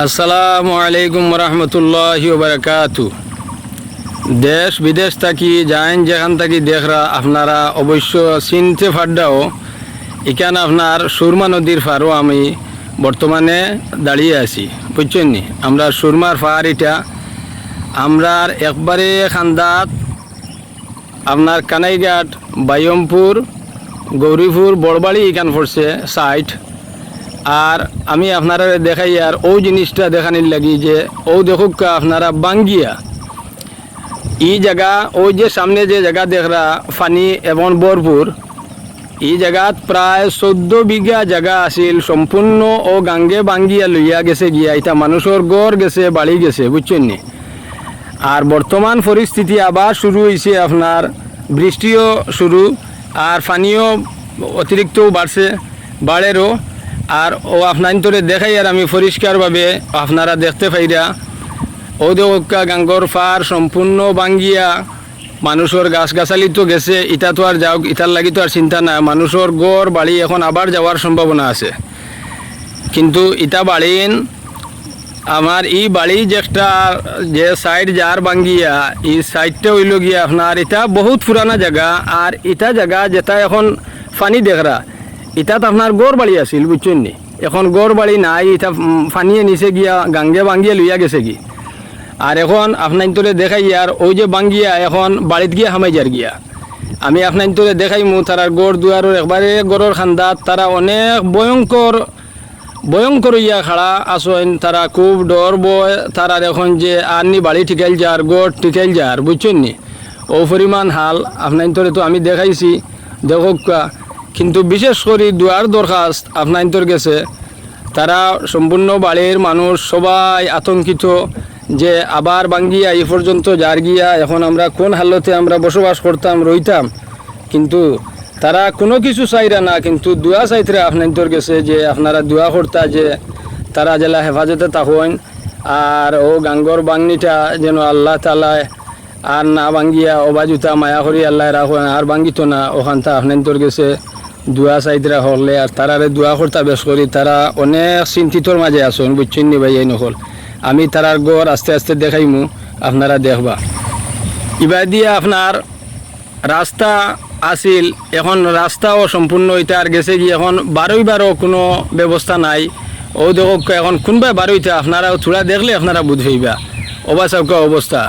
আসসালামু আলাইকুম রহমতুল্লাহি বারাকাতু দেশ বিদেশ থাকি, যাইন যেখান থাকি দেখরা, আপনারা অবশ্য চিনতে ফাড্ডাও, এখানে আপনার সুরমা নদীর ফারও আমি বর্তমানে দাঁড়িয়ে আছি, বুঝছেন নি? আমরা সুরমার ফার এটা। আমরার একবারে খান্দাত, আপনার কানাইঘাট বাইয়মপুর গৌরীপুর, বড়বাড়ি এখান পড়ছে সাইট আর আমি আপনারা দেখাই আর ও জিনিসটা দেখানির লাগি যে ও দেখুক আপনারা বাঙ্গিয়া। এই জায়গা ওই যে সামনে যে জায়গা দেখরা, ফানি এবং বরপুর এই জায়গাত প্রায় চোদ্দ বিঘা জায়গা আছিল, সম্পূর্ণ ও গাঙ্গে বাঙ্গিয়া লইয়া গেছে গিয়া। এটা মানুষের গড় গেছে বাড়ি গেছে, বুঝছেন নি? আর বর্তমান পরিস্থিতি আবার শুরু হয়েছে আপনার, বৃষ্টিও শুরু, আর পানিও অতিরিক্ত বাড়ছে, বাড়েরও। আর ও আপনার তোরে দেখাই আর আমি পরিষ্কারভাবে আপনারা দেখতে পাইরা, ও দেখা গাঙ্গর ফার সম্পূর্ণ বাঙ্গিয়া মানুষের গাছ গাছালি তো গেছে, ইটা তো আর যাও, ইটার লাগি তো আর চিন্তা নাই, মানুষের গড় বাড়ি এখন আবার যাওয়ার সম্ভাবনা আছে। কিন্তু ইটা বাড়িন আমার এই বাড়ি যেটা যে সাইড যার বাঙ্গিয়া এই সাইডটা হইল গিয়া আপনার এটা বহুত পুরানা জায়গা, আর এটা জায়গা যেটা এখন ফানি দেখরা। এটাত আপনার গড় বাড়ি আছিল, বুঝছেন নি? এখন গড় বাড়ি নাই এটা ফানিয়ে নিচে গিয়া, গাঙ্গে বাঙ্গিয়া লইয়া গেছে কি আর এখন আপনার তোরে দেখাই আর ওই যে বাঙ্গিয়া, এখন বাড়িত গিয়া হামাই যার গিয়া। আমি আপনার দেখাই মু তারার গড় দুয়ারের একবারে গড়ের খান্দাত তারা অনেক ভয়ঙ্কর ভয়ঙ্কর ইয়া খাড়া আসেন তারা খুব ডর বয় তারা এখন যে আননি বাড়ি ঠিকাইল যার, গড় ঠিকাইল যার, বুঝছেন নি? ও পরিমাণ হাল, আপনার তোরে তো আমি দেখাইছি। দেখক কিন্তু বিশেষ করে দুয়ার দরখাস্ত আপনার গেছে, তারা সম্পূর্ণ বাড়ির মানুষ, সবাই আতঙ্কিত যে আবার বাঙ্গিয়া এই পর্যন্ত যার গিয়া এখন আমরা কোন হালতে আমরা বসবাস করতাম, রইতাম। কিন্তু তারা কোনো কিছু চাইরা না, কিন্তু দোয়া চাইতে আপনার গেছে যে আপনারা দোয়া করতা যে তারা জেলা হেফাজতে থাকুন আর ও গাঙ্গর বাংনিটা যেন আল্লাহ তালায় আর না বাঙ্গিয়া অবাজুতা মায়া করি আল্লাহ রাখুন, আর বাঙ্গিত না, ওখানটা আপনার গেছে। দোয়া চাইতরা হলে আর তারারে দোয়া করতা বেশ করি তারা অনেক চিন্তিতর মাঝে আসুন বুঝছেন নি ভাই, এই নহল। আমি তারার গড় আস্তে আস্তে দেখাইমু, আপনারা দেখবা। এবার দিয়ে আপনার রাস্তা আছিল, এখন রাস্তাও সম্পূর্ণ এটা আর গেছে কি এখন বারোই বারো কোনো ব্যবস্থা নাই। ও দেখো এখন কোনবাই বারোইতে আপনারাও থোড়া দেখলে আপনারা বুঝ হইবা অবাচাউকা অবস্থা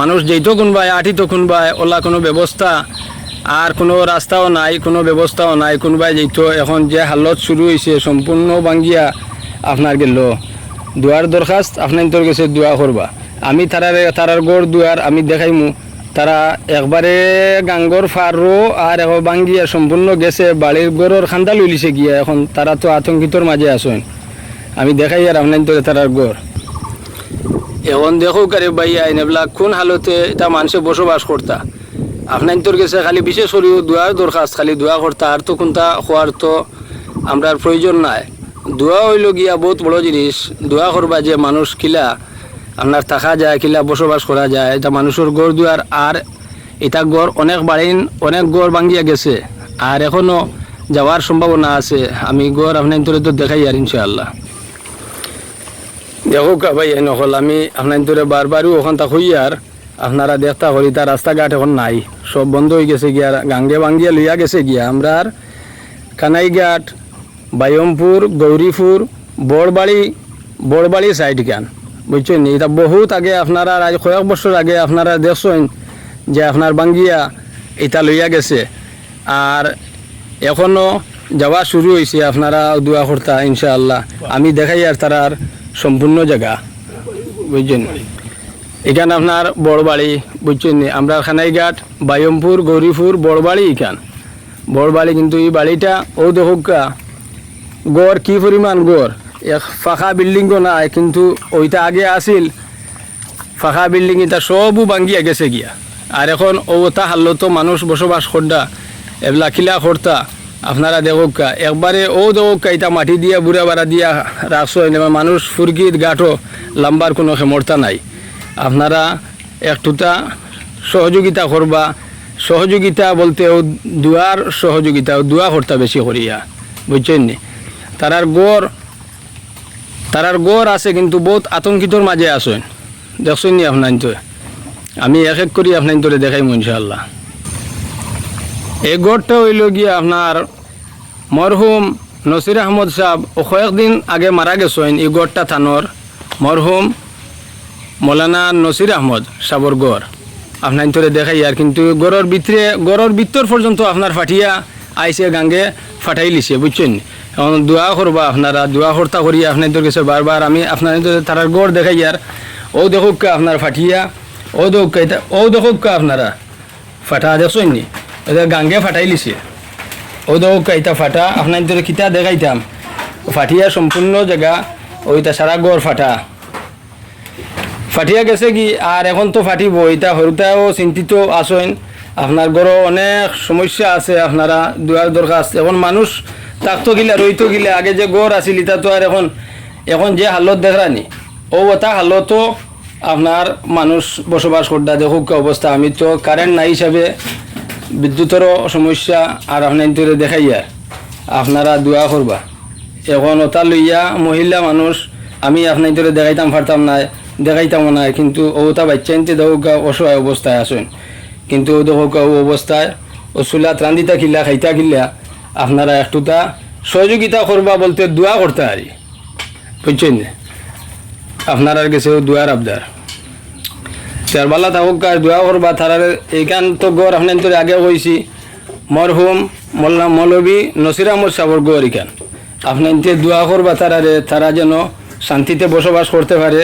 মানুষ যেইতো কোনবাই আঠিতো কোনবাই, ওলা কোনো ব্যবস্থা আর কোনো রাস্তাও নাই, কোনো ব্যবস্থাও নাই। কোনোবাই যেইতো এখন যে হালত শুরু হয়েছে সম্পূর্ণ বাঙ্গিয়া আপনার গেল। দুয়ার দরখাস্ত আপনার তোর গেছে দোয়া করবা আমি তারারে তারার গড় দুয়ার আমি দেখাইমু। তারা একবারে গাঙ্গর ফারো আর এখন বাঙ্গিয়া সম্পূর্ণ গেছে বাড়ির গড়ের খান্দা লইলিছে গিয়া এখন। তারা তো আতঙ্কিতর মাঝে আসেন আমি দেখাই আর আপনার তোরে তারার গড়। এখন দেখো কারে বাইয়া এনেবেলা কোন হালতে এটা মানুষে বসবাস করতা আপনার তোর গেছে, খালি বিশেষ করে দোয়ার দরখাস্ত খালি দোয়া করতা আর তো কোনটা হওয়ার তো আমরা প্রয়োজন নাই। দোয়া হইল গিয়া বহুত বড় জিনিস দোয়া করবা যে মানুষ কিলা আপনার থাকা যায়, কিলা বসবাস করা যায়, এটা মানুষের গড় দুয়ার আর এটা গড় অনেক বাড়িন অনেক গড় ভাঙ্গিয়া গেছে আর এখনও যাওয়ার সম্ভাবনা আছে, আমি গড় আপনার তোরে তো দেখাই আর ইনশাআল্লাহ। দেখো ভাই নকল, আমি আপনার তোরে বারবারও ওখান তা হইয়ার আপনারা দেখতা করি তার রাস্তাঘাট এখন নাই। সব বন্ধ হয়ে গেছে গিয়া, গাঙ্গে বাঙ্গিয়া লইয়া গেছে গিয়া। আমরা আর কানাইঘাট, বায়মপুর, গৌরীপুর, বড়বাড়ি বড়বাড়ি সাইড গান বুঝছেন এটা বহুত আগে আপনারা আজ কয়েক বছর আগে আপনারা দেখছেন যে আপনার বাঙ্গিয়া এটা লইয়া গেছে। আর এখনও যাওয়া শুরু হয়েছে আপনারা দোয়া কর্তা, ইনশাআল্লাহ। আমি দেখাই আর তারার সম্পূর্ণ জায়গা। বুঝছেন? এখানে আপনার বড়বাড়ি, বুঝছেন? আমরা খানাইঘাট, বায়মপুর, গৌরীপুর, বড়বাড়ি এখান। বড়বাড়ি কিন্তু এই বাড়িটা, ও দেখুকা গড় কি পরিমাণ গড়? এক ফাঁকা বিল্ডিংও নাই, কিন্তু ওইটা আগে আছিল। ফাঁকা বিল্ডিং এটা সবও ভাঙ্গিয়া গেছে গিয়া। আর এখন ওটা হাল্লতো মানুষ বসবাস করডা এগুলা খিলা করতা। আপনারা দেখুকা একবারে ও দেখুকা এটা মাটি দিয়া, বুড়া বাড়া দিয়া রাখছো মানুষ ফুরকিত গাঁঠো, লাম্বার কোনো ক্ষমতা নাই। আপনারা একটুটা সহযোগিতা করবা। সহযোগিতা বলতে ও দুয়ার সহযোগিতা, দুয়া করতা বেশি করিয়া, বুঝছেন নি? তারার গড় তারার গড় আছে কিন্তু বহুত আতঙ্কিতর মাঝে আসেন দেখছেন নি আপনার তো? আমি এক এক করি আপনার তোরে দেখাইম ইনশাল্লাহ এই গড়টা হইল গিয়ে আপনার মরহুম নসির আহমদ সাহেব, ও কয়েকদিন আগে মারা গেছেন এই গড়টা থানোর। মরহুম মৌলানা নসির আহমদ সাবর গড়। আপনার তোরে দেখাই আর কিন্তু গড়ের ভিতরে গড়ের ভিতর পর্যন্ত আপনার ফাটিয়া আইসে গাঙ্গে ফাটাই লিছে, বুঝছেন? এখন দোয়া করবা আপনারা, দোয়া কর্তা করি আপনার তোর কাছে বারবার। আমি আপনার তারার গড় দেখাই আর ও দেখুক আপনার ফাটিয়া, ও দেখুক ও দেখুক আপনারা ফাটা দেখছেন নি? গাঙ্গে ফাটাই লিছে। ও দেখুক এটা ফাটা, আপনার তোর কিতা দেখাইতাম? ফাটিয়া সম্পূর্ণ জায়গা, ওইটা সারা গড় ফাটা। ফাটিয়া গেছে কি? আর এখন তো ফাটিব এটা সৰুতাও চিন্তিত আছেন আপনার ঘরও অনেক সমস্যা আছে আপনারা দুয়ার দরখাস্ত এখন মানুষ তাকতো গিলা রইতো গিলা। আগে যে গড় আছিল এটা তো আর এখন এখন যে হালত দেখরানি ও এটা হালতো আপনার মানুষ বসবাস করতে দেখুক অবস্থা আমি তো কারেন্ট নাই হিসাবে বিদ্যুতেরও সমস্যা আর আপনার তোরে দেখাইয়া আপনারা দোয়া করবা এখন ওটা লইয়া মহিলা মানুষ আমি আপনার দেখাইতাম পারতাম না দেখাইতাম না, কিন্তু ওটা বাচ্চা নিতে দেখুক অসহায় অবস্থায় আসেন কিন্তু ও দেখুক ও অবস্থায়, ও চুলাত রান্ধিতা খিলা খাইতা খিলা আপনারা একটুটা সহযোগিতা করবা বলতে দোয়া করতে পারি। বুঝছেন? আপনার গেছে দোয়ার আবদার। চারবালা থাকুক আর দোয়া করবা তারার এইখান তো গড় আপনার তোর আগে কইছি, মরহুম মোল্লা মৌলবী নসির আহমদ সাবর গড় এখান আপনার দোয়া করবা তারারে তারা যেন শান্তিতে বসবাস করতে পারে।